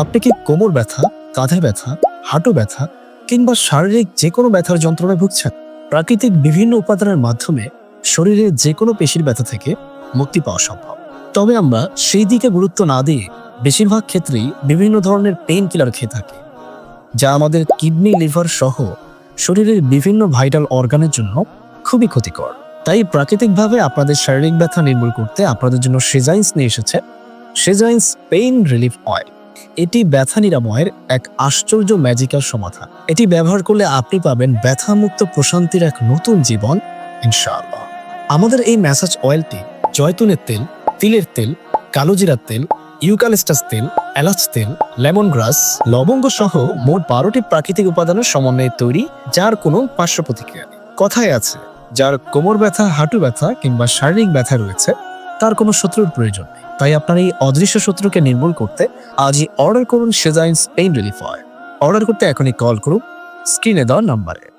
আপনি কি কোমর ব্যথা, কাঁধে ব্যথা, হাঁটু ব্যথা কিংবা শারীরিক যে কোনো ব্যথার যন্ত্রণায় ভুগছেন? প্রাকৃতিক বিভিন্ন উপাদানের মাধ্যমে শরীরের যে কোনো পেশির ব্যথা থেকে মুক্তি পাওয়া সম্ভব। তবে আমরা সেই দিকে গুরুত্ব না দিয়ে বেশিরভাগ ক্ষেত্রেই বিভিন্ন ধরনের পেইন কিলার খেয়ে থাকি, যা আমাদের কিডনি লিভার সহ শরীরের বিভিন্ন ভাইটাল অর্গানের জন্য খুবই ক্ষতিকর। তাই প্রাকৃতিকভাবে আপনাদের শারীরিক ব্যথা নির্মূল করতে আপনাদের জন্য সেজাইন্স নিয়ে এসেছে সেজাইন্স পেইন রিলিফ অয়েল এটি ব্যথা নিরাময়ের এক আশ্চর্য ম্যাজিক্যাল সমাধান। এটি ব্যবহার করলে আপনি পাবেন ব্যথামুক্ত প্রশান্তির এক নতুন জীবন, ইনশাআল্লাহ। আমাদের এই ম্যাসাজ অয়েলটি জয়তুনের তেল, তিলের তেল কালোজিরার তেল, ইউকালিস্টাস তেল, এলাচ তেল লেমন গ্রাস লবঙ্গ সহ মোট বারোটি প্রাকৃতিক উপাদানের সমন্বয়ে তৈরি, যার কোনো পার্শ্ব প্রতিক্রিয়া নেই। কথায় আছে, যার কোমর ব্যথা, হাঁটু ব্যথা কিংবা শারীরিক ব্যথা রয়েছে, তার কোনো শত্রুর প্রয়োজন নেই। তাই আপনার এই অদৃশ্য শত্রুকে নির্মূল করতে আজই অর্ডার করুন সেজাইন্স পেইন রিলিফ অর্ডার করতে এখনই কল করুন। স্ক্রিনে দেওয়ার নাম্বারে